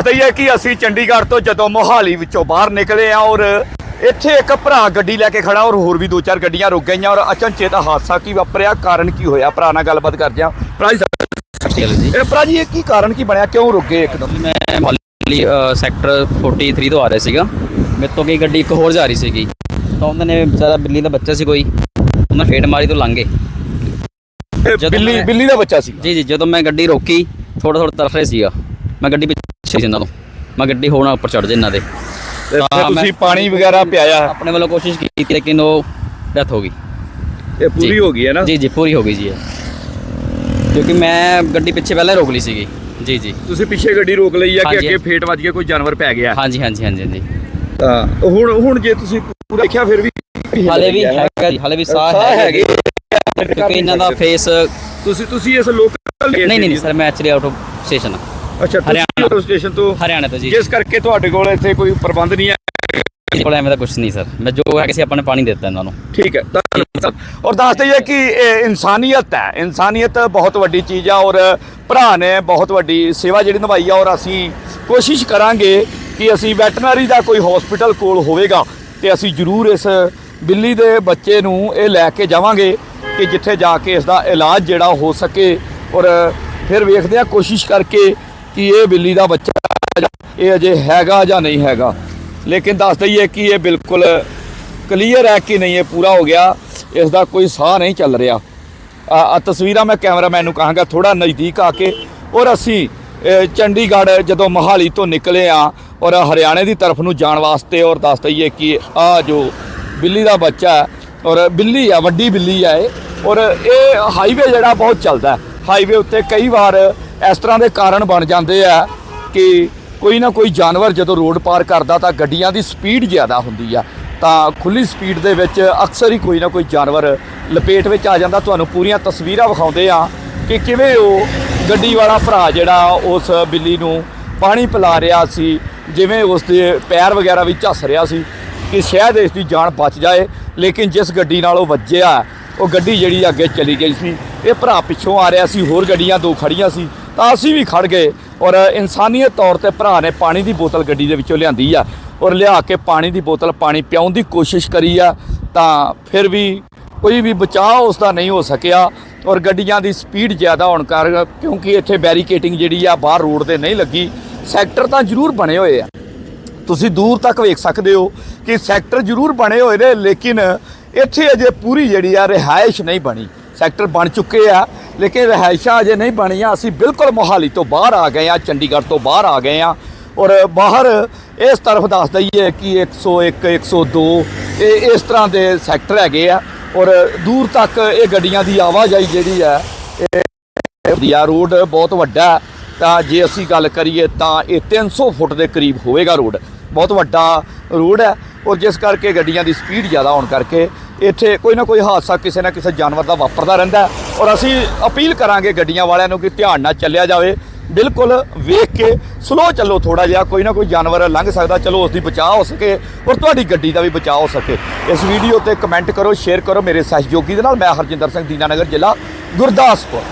ਪਤਾ ਹੀ ਹੈ ਕਿ ਅਸੀਂ ਚੰਡੀਗੜ੍ਹ ਤੋਂ ਜਦੋਂ ਮੋਹਾਲੀ ਵਿੱਚੋਂ ਬਾਹਰ ਨਿਕਲੇ ਆ ਔਰ ਇੱਥੇ ਇੱਕ ਭਰਾ ਗੱਡੀ ਲੈ ਕੇ ਖੜਾ ਔਰ ਹੋਰ ਵੀ ਦੋ ਚਾਰ ਗੱਡੀਆਂ ਰੁਕ ਗਈਆਂ ਔਰ ਅਚਨਚੇਤ ਹਾਦਸਾ ਕੀ ਵਾਪਰਿਆ? ਕਾਰਨ ਕੀ ਹੋਇਆ? ਭਰਾ ਨਾਲ ਗੱਲਬਾਤ ਕਰਦੇ ਆ। ਭਰਾ ਜੀ ਜੀ। ਇਹ ਭਰਾ ਜੀ ਇਹ ਕੀ ਕਾਰਨ ਕੀ ਬਣਿਆ? ਕਿਉਂ ਰੁਕ ਗਏ ਇੱਕਦਮ? ਮੈਂ ਮੋਹਾਲੀ ਸੈਕਟਰ 43 ਤੋਂ ਆ ਰਿਹਾ ਸੀਗਾ। ਮੇਰੇ ਤੋਂ ਕੀ ਗੱਡੀ ਇੱਕ ਹੋਰ ਜਾ ਰਹੀ ਸੀਗੀ। ਤਾਂ ਉਹਨਾਂ ਨੇ ਵਿਚਾਰਾ ਬਿੱਲੀ ਦਾ ਬੱਚਾ ਸੀ ਕੋਈ। ਉਹਨਾਂ ਫੇਟ ਮਾਰੀ ਤੋਂ ਲੰਘੇ ਬਿੱਲੀ ਬਿੱਲੀ ਦਾ ਬੱਚਾ ਸੀ ਜੀ ਜੀ ਜਦੋਂ ਮੈਂ ਗੱਡੀ ਰੋਕੀ ਥੋੜਾ ਥੋੜਾ ਤਰਫ ਰਿਹਾ ਸੀਗਾ। ਮੈਂ ਗੱਡੀ ਪਿੱਛੇ ਇਹਨਾਂ ਤੋਂ ਮੈਂ ਗੱਡੀ ਨਾਲ ਉੱਪਰ ਚੜ ਜਾ ਇਹਨਾਂ ਦੇ। ਤੇ ਫਿਰ ਤਾਂ ਮੈਂ- ਤੁਸੀਂ ਪਾਣੀ ਵਗੈਰਾ ਪਿਆਇਆ। ਆਪਣੇ ਵੱਲੋਂ ਕੋਸ਼ਿਸ਼ ਕੀਤੀ ਲੇਕਿਨ ਉਹ ਡੈਥ ਹੋ ਗਈ। ਇਹ ਪੂਰੀ। ਹੋ ਗਈ ਹੈ ਨਾ? ਜੀ ਜੀ ਪੂਰੀ ਹੋ ਗਈ ਜੀ ਇਹ। ਕਿਉਂਕਿ ਮੈਂ ਗੱਡੀ ਪਿੱਛੇ ਪਹਿਲਾਂ ਰੋਕ ਲਈ ਸੀਗੀ। ਜੀ ਜੀ। ਤੁਸੀਂ ਪਿੱਛੇ ਗੱਡੀ ਰੋਕ ਲਈ ਆ ਕਿ ਹਾਂਜੀ। ਅੱਗੇ ਫੇਟ ਵੱਜ ਕੇ ਕੋਈ ਜਾਨਵਰ ਪੈ ਗਿਆ। ਹਾਂਜੀ ਹਾਂਜੀ ਹਾਂਜੀ ਹਾਂਜੀ। ਤਾਂ ਹੁਣ ਹੁਣ ਜੇ ਤੁਸੀਂ ਪੂਰਾ ਦੇਖਿਆ ਫਿਰ ਵੀ ਹਾਲੇ ਵੀ ਹੈਗਾ। ਜੀ ਹਾਲੇ ਵੀ ਸਾਹ ਸਾਹ ਹੈਗੇ ਕਿਉਂਕਿ ਇਹਨਾਂ ਦਾ ਫੇਸ ਤੁਸੀਂ ਤੁਸੀਂ ਇਸ ਲੋਕਲ ਨਹੀਂ ਨਹੀਂ ਨਹੀਂ ਸਰ ਮੈਂ ਐਕਚੁਅਲੀ ਆਊਟ ਆਫ ਸਟੇਸ਼ਨ ਅੱਛਾ ਤੁਸੀਂ ਹਰਿਆਣਾ। ਸਟੇਸ਼ਨ ਤੋਂ? ਹਰਿਆਣਾ ਤੋਂ ਜੀ। ਜਿਸ ਕਰਕੇ ਤੁਹਾਡੇ ਕੋਲ ਇੱਥੇ ਕੋਈ ਪ੍ਰਬੰਧ ਨਹੀਂ ਹੈ? ਕਿਸੇ ਕੋਲ ਐਵੇਂ ਦਾ ਕੁਝ ਨਹੀਂ ਸਰ। ਮੈਂ ਜੋ ਹੈ ਕਿਸੇ ਆਪਾਂ ਨੇ ਪਾਣੀ ਦੇ ਦਿੱਤਾ ਇਹਨਾਂ ਨੂੰ। ਠੀਕ ਹੈ ਧੰਨਵਾਦ। ਔਰ ਦੱਸਦੇ ਹੈ ਕਿ ਇਹ ਇਨਸਾਨੀਅਤ ਹੈ। ਇਨਸਾਨੀਅਤ ਬਹੁਤ ਵੱਡੀ ਚੀਜ਼ ਆ ਔਰ ਭਰਾ ਨੇ ਬਹੁਤ ਵੱਡੀ ਸੇਵਾ ਜਿਹੜੀ ਨਿਭਾਈ ਆ ਔਰ ਅਸੀਂ ਕੋਸ਼ਿਸ਼ ਕਰਾਂਗੇ ਕਿ ਅਸੀਂ ਵੈਟਰਨਰੀ ਦਾ ਕੋਈ ਹਸਪੀਟਲ ਕੋਲ ਹੋਵੇਗਾ ਤੇ ਅਸੀਂ ਜ਼ਰੂਰ ਇਸ ਬਿੱਲੀ ਦੇ ਬੱਚੇ ਨੂੰ ਇਹ ਲੈ ਕੇ ਜਾਵਾਂਗੇ ਕਿ ਜਿੱਥੇ ਜਾ ਕੇ ਇਸ ਦਾ ਇਲਾਜ ਜਿਹੜਾ ਹੋ ਸਕੇ ਔਰ ਫਿਰ ਵੇਖਦੇ ਆ ਕੋਸ਼ਿਸ਼ ਕਰਕੇ ਕਿ ਇਹ ਬਿੱਲੀ ਦਾ ਬੱਚਾ ਇਹ ਅਜੇ ਹੈਗਾ ਜਾਂ ਨਹੀਂ ਹੈਗਾ। ਲੇਕਿਨ ਦੱਸ ਦਈਏ ਕਿ ਇਹ ਬਿਲਕੁਲ ਕਲੀਅਰ ਹੈ ਕਿ ਨਹੀਂ, ਇਹ ਪੂਰਾ ਹੋ ਗਿਆ। ਇਸ ਦਾ ਕੋਈ ਸਾਹ ਨਹੀਂ ਚੱਲ ਰਿਹਾ। ਆ ਤਸਵੀਰਾਂ ਮੈਂ ਕੈਮਰਾਮੈਨ ਨੂੰ ਕਹਾਂਗਾ ਥੋੜਾ ਨਜ਼ਦੀਕ ਆ ਕੇ। ਔਰ ਅਸੀਂ ਚੰਡੀਗੜ੍ਹ ਜਦੋਂ ਮੋਹਾਲੀ ਤੋਂ ਨਿਕਲੇ ਆ ਔਰ ਹਰਿਆਣੇ ਦੀ ਤਰਫ ਨੂੰ ਜਾਣ ਵਾਸਤੇ ਔਰ ਦੱਸ ਦਈਏ ਕਿ ਆ ਜੋ ਬਿੱਲੀ ਦਾ ਬੱਚਾ ਔਰ ਬਿੱਲੀ ਆ, ਵੱਡੀ ਬਿੱਲੀ ਆ ਇਹ। ਔਰ ਇਹ ਹਾਈਵੇ ਜਿਹੜਾ ਬਹੁਤ ਚੱਲਦਾ ਹਾਈਵੇ ਉੱਤੇ ਕਈ ਵਾਰ ਇਸ ਤਰ੍ਹਾਂ ਦੇ ਕਾਰਨ ਬਣ ਜਾਂਦੇ ਆ ਕਿ ਕੋਈ ਨਾ ਕੋਈ ਜਾਨਵਰ ਜਦੋਂ ਰੋਡ ਪਾਰ ਕਰਦਾ ਤਾਂ ਗੱਡੀਆਂ ਦੀ ਸਪੀਡ ਜ਼ਿਆਦਾ ਹੁੰਦੀ ਆ। ਤਾਂ ਖੁੱਲੀ ਸਪੀਡ ਦੇ ਵਿੱਚ ਅਕਸਰ ਹੀ ਕੋਈ ਨਾ ਕੋਈ ਜਾਨਵਰ ਲਪੇਟ ਵਿੱਚ ਆ ਜਾਂਦਾ। ਤੁਹਾਨੂੰ ਪੂਰੀਆਂ ਤਸਵੀਰਾਂ ਵਿਖਾਉਂਦੇ ਆ ਕਿ ਕਿਵੇਂ ਉਹ ਗੱਡੀ ਵਾਲਾ ਭਰਾ ਜਿਹੜਾ ਉਸ ਬਿੱਲੀ ਨੂੰ ਪਾਣੀ ਪਿਲਾ ਰਿਹਾ ਸੀ, ਜਿਵੇਂ ਉਸ ਦੇ ਪੈਰ ਵਗੈਰਾ ਵੀ ਝੱਸ ਰਿਹਾ ਸੀ ਕਿ ਸ਼ਾਇਦ ਇਸ ਦੀ ਜਾਨ ਬਚ ਜਾਏ। ਲੇਕਿਨ ਜਿਸ ਗੱਡੀ ਨਾਲ ਉਹ ਵੱਜਿਆ, ਉਹ ਗੱਡੀ ਜਿਹੜੀ ਅੱਗੇ ਚਲੀ ਗਈ ਸੀ, ਇਹ ਭਰਾ ਪਿੱਛੋਂ ਆ ਰਿਹਾ ਸੀ, ਹੋਰ ਗੱਡੀਆਂ ਦੋ ਖੜੀਆਂ ਸੀ। ਤਾਂ ਅਸੀਂ ਵੀ ਖੜ ਗਏ ਔਰ ਇਨਸਾਨੀਅਤ ਤੌਰ ਤੇ ਭਰਾ ਨੇ ਪਾਣੀ ਦੀ ਬੋਤਲ ਗੱਡੀ ਦੇ ਵਿੱਚੋਂ ਲਿਆਂਦੀ ਆ ਔਰ ਲਿਆ ਕੇ ਪਾਣੀ ਦੀ ਬੋਤਲ ਪਾਣੀ ਪਿਆਉਣ ਦੀ ਕੋਸ਼ਿਸ਼ ਕਰੀ ਆ, ਤਾਂ ਫਿਰ ਵੀ ਕੋਈ ਵੀ ਬਚਾਅ ਉਸ ਦਾ ਨਹੀਂ ਹੋ ਸਕਿਆ ਔਰ ਗੱਡੀਆਂ ਦੀ ਸਪੀਡ ਜ਼ਿਆਦਾ ਹੋਣ ਕਾਰਨ ਕਿਉਂਕਿ ਇੱਥੇ ਬੈਰੀਕੇਟਿੰਗ ਜਿਹੜੀ ਆ ਬਾਹਰ ਰੋਡ ਤੇ ਨਹੀਂ ਲੱਗੀ, ਸੈਕਟਰ ਤਾਂ ਜ਼ਰੂਰ ਬਣੇ ਹੋਏ ਆ। ਤੁਸੀਂ ਦੂਰ ਤੱਕ ਵੇਖ ਸਕਦੇ ਹੋ ਕਿ ਸੈਕਟਰ ਜ਼ਰੂਰ ਬਣੇ ਹੋਏ ਨੇ ਲੇਕਿਨ ਇੱਥੇ ਅਜੇ ਪੂਰੀ ਜਿਹੜੀ ਆ ਰਿਹਾਇਸ਼ ਨਹੀਂ ਬਣੀ। ਸੈਕਟਰ ਬਣ ਚੁੱਕੇ ਆ ਲੇਕਿਨ ਰਿਹਾਇਸ਼ਾਂ ਅਜੇ ਨਹੀਂ ਬਣੀਆਂ। ਅਸੀਂ ਬਿਲਕੁਲ ਮੋਹਾਲੀ ਤੋਂ ਬਾਹਰ ਆ ਗਏ ਆ ਚੰਡੀਗੜ੍ਹ ਤੋਂ ਬਾਹਰ ਆ ਗਏ ਆ ਔਰ ਬਾਹਰ ਇਸ ਤਰਫ ਦੱਸ ਦਈਏ ਕਿ 101 102 ਇਹ ਇਸ ਤਰ੍ਹਾਂ ਦੇ ਸੈਕਟਰ ਹੈਗੇ ਆ ਔਰ ਦੂਰ ਤੱਕ ਇਹ ਗੱਡੀਆਂ ਦੀ ਆਵਾਜਾਈ ਜਿਹੜੀ ਹੈ, ਇਹ ਦਿਆ ਰੋਡ ਬਹੁਤ ਵੱਡਾ ਤਾਂ ਜੇ ਅਸੀਂ ਗੱਲ ਕਰੀਏ ਤਾਂ ਇਹ 300 ਫੁੱਟ ਦੇ ਕਰੀਬ ਹੋਵੇਗਾ ਰੋਡ। ਬਹੁਤ ਵੱਡਾ ਰੋਡ ਹੈ ਔਰ ਜਿਸ ਕਰਕੇ ਗੱਡੀਆਂ ਦੀ ਸਪੀਡ ਜ਼ਿਆਦਾ ਹੋਣ ਕਰਕੇ ਇੱਥੇ ਕੋਈ ਨਾ ਕੋਈ ਹਾਦਸਾ ਕਿਸੇ ਨਾ ਕਿਸੇ ਜਾਨਵਰ ਦਾ ਵਾਪਰਦਾ ਰਹਿੰਦਾ ਔਰ ਅਸੀਂ ਅਪੀਲ ਕਰਾਂਗੇ ਗੱਡੀਆਂ ਵਾਲਿਆਂ ਨੂੰ ਕਿ ਧਿਆਨ ਨਾਲ ਚੱਲਿਆ ਜਾਵੇ। ਬਿਲਕੁਲ ਵੇਖ ਕੇ ਸਲੋ ਚੱਲੋ ਥੋੜਾ ਜਿਹਾ, ਕੋਈ ਨਾ ਕੋਈ ਜਾਨਵਰ ਲੰਘ ਸਕਦਾ, ਚਲੋ ਉਸ ਦੀ ਬਚਾਅ ਹੋ ਸਕੇ ਔਰ ਤੁਹਾਡੀ ਗੱਡੀ ਦਾ ਵੀ ਬਚਾਅ ਹੋ ਸਕੇ। ਇਸ ਵੀਡੀਓ ਤੇ ਕਮੈਂਟ ਕਰੋ ਸ਼ੇਅਰ ਕਰੋ ਮੇਰੇ ਸਹਿਯੋਗੀ ਦੇ ਨਾਲ, ਮੈਂ ਹਰਜਿੰਦਰ ਸਿੰਘ, ਦੀਨਾਨਗਰ ਜ਼ਿਲ੍ਹਾ, ਗੁਰਦਾਸਪੁਰ।